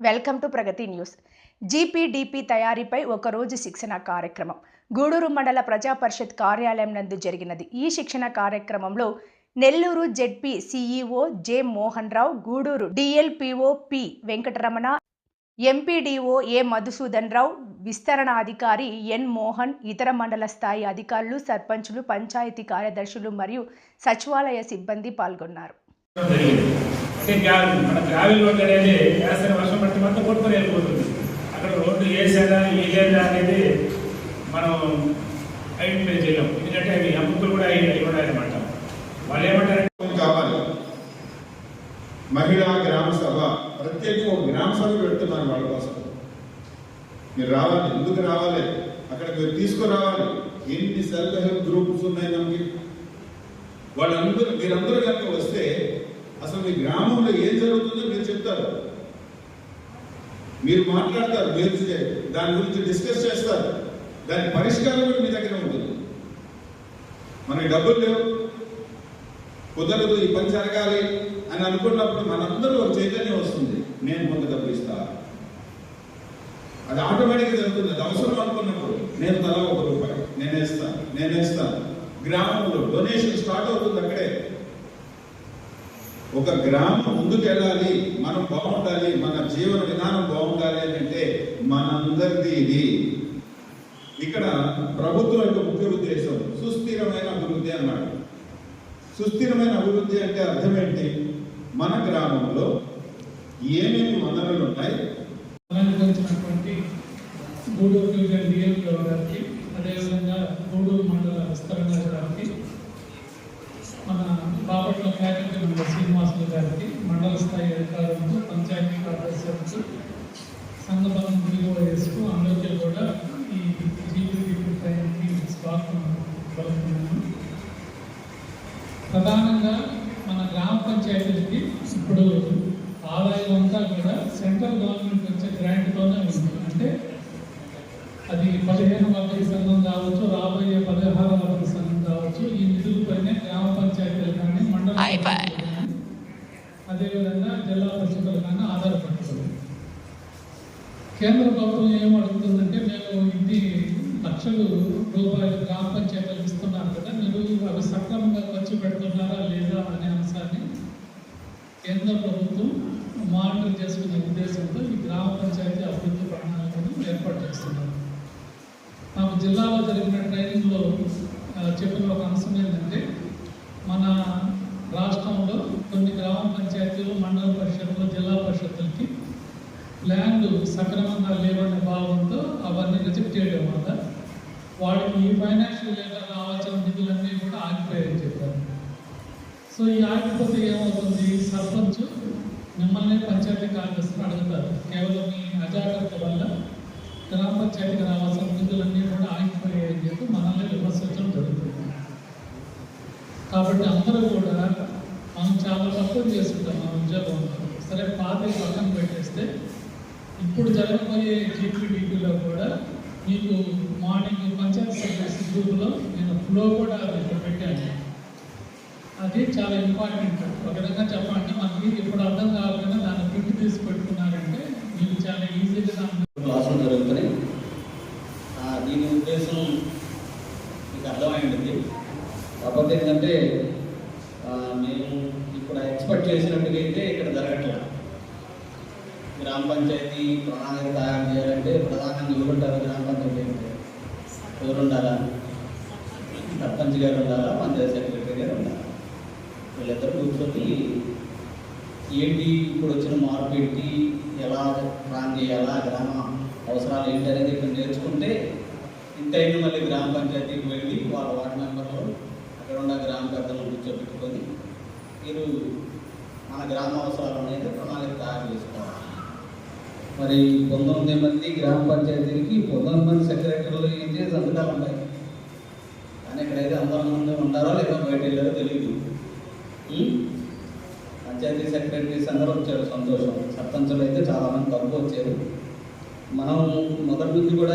Welcome to Pragati News. GPDP తయారీపై ఒకరోజు శిక్షణ కార్యక్రమం. గూడూరు మండల ప్రజా పరిషత్ కార్యాలయం నందు జరిగినది. ఈ శిక్షణ కార్యక్రమంలో Nellore ZP CEO J Mohan Rao Gudur DLPO P Venkataramana MPDO A Madhusudan Rao విస్తరణ అధికారి ఎన్ మోహన్ ఇతర మండల స్థాయి అధికారులు సర్పంచులు పంచాయతీ కార్యదర్శులు మరియు సచివాలయ సిబ్బంది పాల్గొన్నారు. అంటే గ్రావెల్ మన గ్రావెల్ రోడ్ అనేది వేసవి వర్షం పట్టి మొత్తం కొట్టుకొని వెళ్ళిపోతుంది అక్కడ రోడ్డు వేసారా వేయలేదా అనేది మనం ఐడెంటిఫై చేయలేం. ఎందుకంటే అవి అమ్ముకులు కూడా అయి అయి ఉన్నాయన్నమాట వాళ్ళు ఏమంటారంటే కావాలి. మహిళా గ్రామ సభ ప్రత్యేకంగా ఒక గ్రామ సభ పెడుతున్నారు వాళ్ళ కోసం. మీరు రావాలి ఎందుకు రావాలి? అక్కడికి మీరు తీసుకురావాలి. ఎన్ని సెల్ఫ్ హెల్ప్ గ్రూప్స్ ఉన్నాయి మనకి వాళ్ళందరూ మీరందరూ కనుక వస్తే అసలు మీ గ్రామంలో ఏం జరుగుతుందో మీరు చెప్తారు. మీరు మాట్లాడతారు మీరు దాని గురించి డిస్కస్ చేస్తారు. దాని పరిష్కారం కూడా మీ దగ్గర ఉంటుంది. మనకి డబ్బులు లేవు. కుదరదు ఈ పని జరగాలి అని అనుకున్నప్పుడు మనందరూ ఒక చైతన్యం వస్తుంది. నేను కొంత డబ్బు ఇస్తా. అది ఆటోమేటిక్గా జరుగుతుంది. అది అవసరం అనుకున్నప్పుడు నేను తల ఒక రూపాయి. నేనేస్తాను నేనేస్తాను గ్రామంలో డొనేషన్ స్టార్ట్ అవుతుంది అక్కడే. ఒక గ్రామం ముందుకెళ్ళాలి మనం బాగుండాలి మన జీవన విధానం బాగుండాలి అని అంటే మనందరిది ఇది. ఇక్కడ ప్రభుత్వం యొక్క ముఖ్య ఉద్దేశం సుస్థిరమైన అభివృద్ధి అన్నాడు సుస్థిరమైన అభివృద్ధి అంటే అర్థం ఏంటి? మన గ్రామంలో ఏమేమి వనరులు ఉన్నాయి అలంకరించినటువంటి డివిజన్ డిఎంఓ గారికి అదేవిధంగా గూడూరు మండల విస్తరణ గారికి మన బాపట్ల శ్రీనివాసులు గారికి మండల స్థాయి అధికారులకు పంచాయతీ కార్యదర్శులకు సంఘబలం డిఓఎస్కు అందరికీ కూడా ఈ జీపీడీ ట్రైన్కి స్వాగతం పలుకుతున్నాను. ప్రధానంగా మన గ్రామ పంచాయతీలకి ఇప్పుడు ఆదాయం అంతా కూడా సెంట్రల్ గవర్నమెంట్ బాయ్. బాయ్ అదేవిధంగా జిల్లా పరిషత్తులు ఆధారపడుతుంది కేంద్ర ప్రభుత్వం ఏమడుగుతుందంటే మేము ఇది లక్షలు రూపాయలు గ్రామ పంచాయతీలకు ఇస్తున్నారు కదా మీరు అవి సక్రమంగా ఖర్చు పెడుతున్నారా లేదా అనే అంశాన్ని కేంద్ర ప్రభుత్వం మానిటర్ చేసుకునే ఉద్దేశంతో ఈ గ్రామ పంచాయతీ అభివృద్ధి ప్రణాళికను ఏర్పాటు చేస్తున్నారు. నాకు జిల్లాలో జరిగిన ట్రైనింగ్లో చెప్పిన ఒక అంశం ఏంటంటే మన రాష్ట్రంలో కొన్ని గ్రామ పంచాయతీలు మండల పరిషత్తులు జిల్లా పరిషత్తులకి ల్యాండ్ సక్రమంగా లేవనే భావంతో అవన్నీ రిజెక్ట్ చేయడం వల్ల వాడికి ఈ ఫైనాన్షియల్ ఇయర్ రావాల్సిన నిధులన్నీ కూడా ఆగిపోయాయని చెప్పారు. సో ఈ ఆగిపోతే ఏమవుతుంది? సర్పంచ్ మిమ్మల్ని పంచాయతీ కార్యదర్శులు అడుగుతారు. కేవలం మీ అజాగ్రత్త వల్ల గ్రామ పంచాయతీకి రావాల్సిన నిధులన్నీ కూడా ఆగిపోయాయని చెప్పి మనల్ని విమర్శించడం జరుగుతుంది. కాబట్టి అందరూ కూడా మనం చాలా తక్కువ చేస్తుంటాం మన ఉద్యోగంలో సరే పాత పక్కన పెట్టేస్తే ఇప్పుడు జరగబోయే జీపీడీపీలో కూడా మీకు మార్నింగ్ పంచాయతీ సెక్రటరీ గ్రూప్లో నేను ఫ్లో కూడా పెట్టాను. అది చాలా ఇంపార్టెంట్ ఒక విధంగా చెప్పాలంటే మనకి ఇప్పుడు అర్థం కాకపోయినా దాన్ని ప్రింట్ తీసి పెట్టుకున్నారంటే మీకు చాలా ఈజీగా దాన్ని క్లాసులు జరుగుతున్నాయి దీని ఉద్దేశం మీకు అర్థమైంది. కాకపోతే ఏంటంటే మేము ఇప్పుడు ఎక్స్పెక్ట్ చేసినట్టుగా అయితే గ్రామ పంచాయతీ ప్రణాళిక తయారు చేయాలంటే ప్రధానంగా ఎవరుంటారు గ్రామ పంచాయతీ ఎవరుండాలా? సర్పంచ్ గారు ఉండాలా? పంచాయతీ సెక్రటరీ గారు ఉండాలా? వీళ్ళిద్దరు కూర్చొని ఏంటి ఇప్పుడు వచ్చిన మార్పు ఏంటి? ఎలా ప్లాన్ చేయాలా? గ్రామ అవసరాలు ఏంటి అనేది ఇక్కడ నేర్చుకుంటే ఇంతైనా మళ్ళీ గ్రామ పంచాయతీకి వెళ్ళి వాళ్ళ వార్డు మెంబర్లు అక్కడ ఉన్న గ్రామ పెద్దలను కూర్చోబెట్టుకొని మీరు మన గ్రామ అవసరాలు అనేది ప్రణాళిక తయారు చేసుకోవాలి. మరి పంతొమ్మిది మంది గ్రామ పంచాయతీలకి పంతొమ్మిది మంది సెక్రటరీలు ఏంటి సంతకాలు ఉన్నాయి కానీ ఇక్కడైతే అందరి మంది ఉంటారో లేదా బయట వెళ్ళారో తెలియదు పంచాయతీ సెక్రటరీస్ అందరూ వచ్చారు సంతోషం. సర్పంచులు అయితే చాలా మంది తక్కువ వచ్చారు. మనం మొదటి నుంచి కూడా